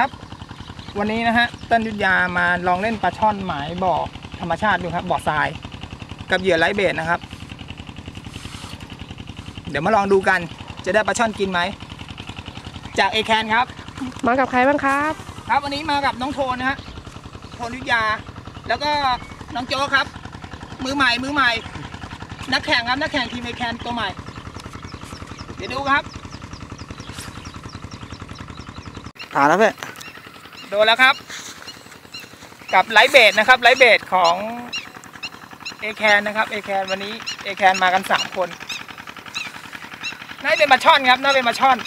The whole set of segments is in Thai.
ครับ วันนี้นะฮะต้นยุทธยามาลองเล่นปลาช่อนหมายบ่อธรรมชาติดูครับบ่อทราย กับเหยื่อไร้เบสนะครับ เดี๋ยวมาลองดูกัน จะได้ปลาช่อนกินไหม จากเอแคนครับ มากับใครบ้างครับ ครับวันนี้มากับน้องโทนนะฮะโทนยุทธยา แล้วก็น้องโจกครับ มือใหม่มือใหม่ นักแข่งครับนักแข่งทีมเอแคนตัวใหม่ เดี๋ยวดูครับ ผ่านแล้วเพื่อน โดนแล้วครับ กับไลท์เบดนะครับไลท์เบดของเอแคนนะครับเอแคนวันนี้เอแคนมากันสามคนน่าจะเป็นมาช่อนครับน่าจะเป็นมาช่อน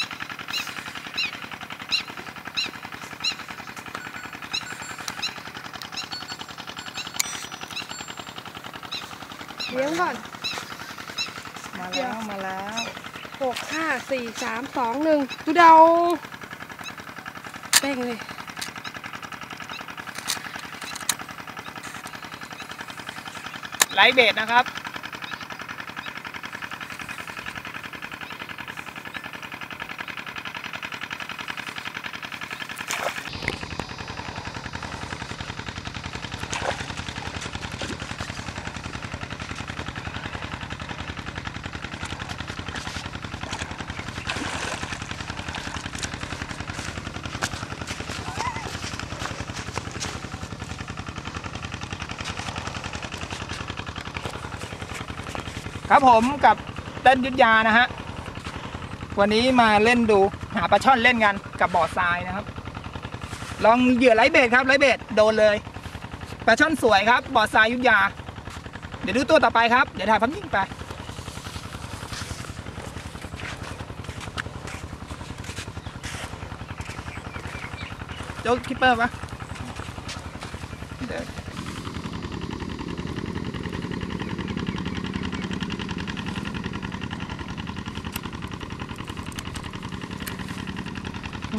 เลี้ยงก่อนมาแล้วมาแล้วหกห้าสี่สามสองหนึ่งดูเดาเป้งเลย ไลท์เบดนะครับ ครับผมกับเต้นยุทธยานะฮะ วันนี้มาเล่นดูหาปลาช่อนเล่นกันกับบ่อทรายนะครับ ลองเหยื่อไร้เบสครับไร้เบสโดนเลยปลาช่อนสวยครับบ่อทรายยุทธยา เดี๋ยวดูตัวต่อไปครับ เดี๋ยวถ่ายพัมยิ่งไปโจ๊กคิปเปอร์ปะเดี๋ยว คร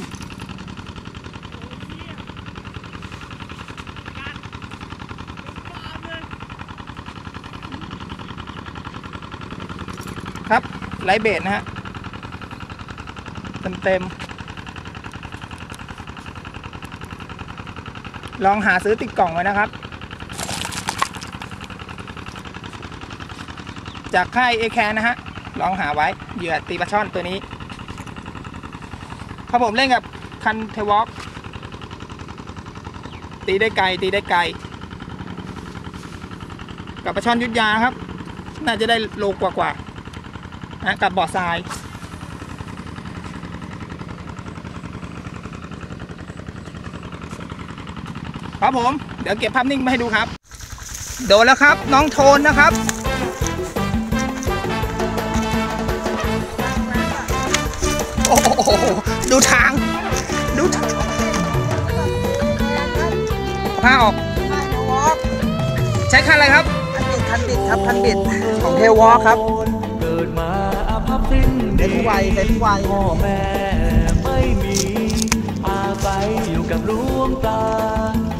ับไลเบสนะฮะ เต็มเต็มๆลองหาซื้อติดกล่องไว้นะครับ จากค่ายเอแคนนะฮะ ลองหาไว้เหยื่อตีปลาช่อนตัวนี้ เพราะผมเล่นกับคันเทวอกตีได้ไกลตีได้ไกล กับปลาช่อนยุทธยาครับ น่าจะได้โลกว่าๆนะกับบ่อทราย ครับผม เดี๋ยวเก็บภาพนิ่งมาให้ดูครับ โดนแล้วครับ น้องโทนนะครับ ดูทาง ดูทางผ้าออก ใช้คันอะไรครับ คันบิดครับ คันบิดของเทวอลครับเกิดมาอาภัพสิ้นเซ็นไวเซ็นไวพ่อแม่ไม่มีอาศัยอยู่กับหลวงตา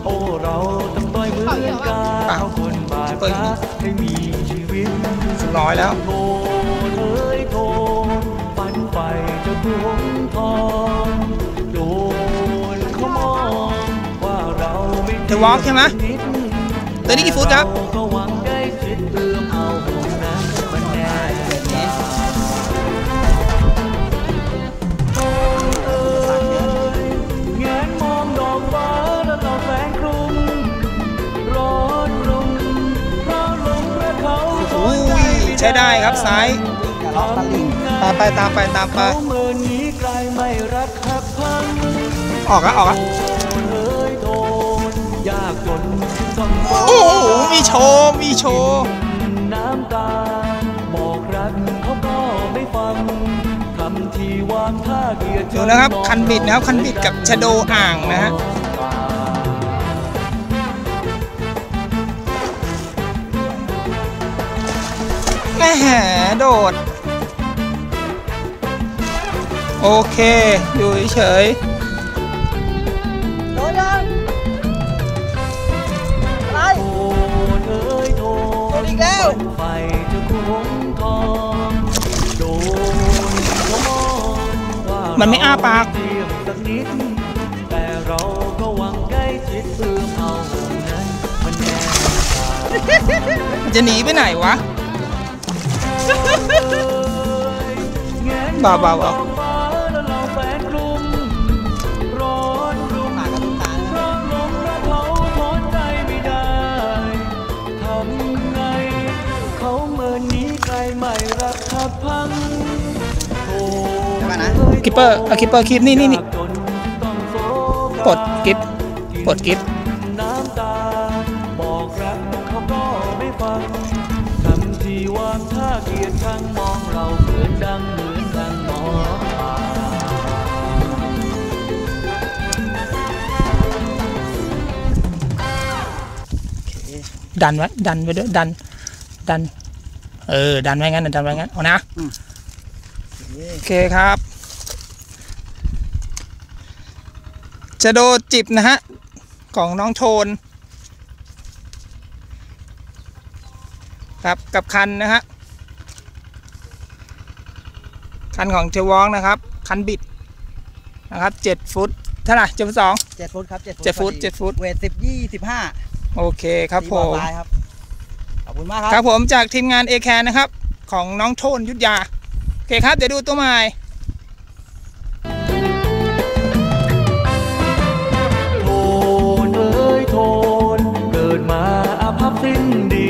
โอ้เราต้องต้อยเหมือนกันเปล่าเอาคนบาปพระให้มีชีวิตร้อยแล้วโทนเอ้ยโทนฝันไฟจะทวงทอง ไม่เทวอล์กใช่ไหมตัวนี้กี่ฟุตครับได้ชิดเอื้อมเอาบุญนั้นมันแน่โอ้เอ้ยแงนมองดอกฟ้าแล้วเราแสงครุ้งร้อนรุ่งเพราะลมพระเขาอุ้ยใช้ได้ครับซ้ายตามไปตามไปตามไปามไกลไม่รักหักพังออกแล้วออกแล้ โอ้โหมีโชว์มีโชว์น้ำตาบอกรักเขาก็ไม่ฟังทำที่วางท่าเกียดูนะครับคันบิดนะครับคันบิดกับชะโดอ่างนะฮะแหมโดด โอเค อยู่เฉย ไฟจะคุ้มทองโดนเขามองว่ามันไม่อ้าปากเทียมสักนิด แต่เราเราก็หวังใกล้ชิดเอื้อมเอานั้นมันแน่จะหนีไปไหนวะแงนเบาๆเคิปเปอร์เอาคิปเปอร์คลิปนี่นี่นี่ยากจนต้องโศกปลดกิฟปลดกิฟน้ำตาบอกรักเขาก็ไม่ฟังทำทีวางท่าเกลียดชังมองเราเหมือนดังเหมือนดังหมอป่าดันไว้ดันไว้ด้วยดัน ดัน เออ ดันไว้งั้นนะดันไว้งั้นเอานะโอเคครับ จะโดจิบนะฮะ ของน้องโทน ครับกับคันนะฮะ คันของเทวองนะครับ คันบิดนะครับเจ็ดฟุตเท่าไหร่เจ็ดฟุตสองเจ็ดฟุตครับเจ็ดฟุตเจ็ดฟุตพอเจ็ดฟุตเวทสิบยี่สิบห้าโอเคครับผมครับขอบคุณมากคครัรับบผมจากทีมงาน a อแคนะครับ ของน้องโทนยุทธยา โอเคครับ เดี๋ยวดูตัวใหม่ in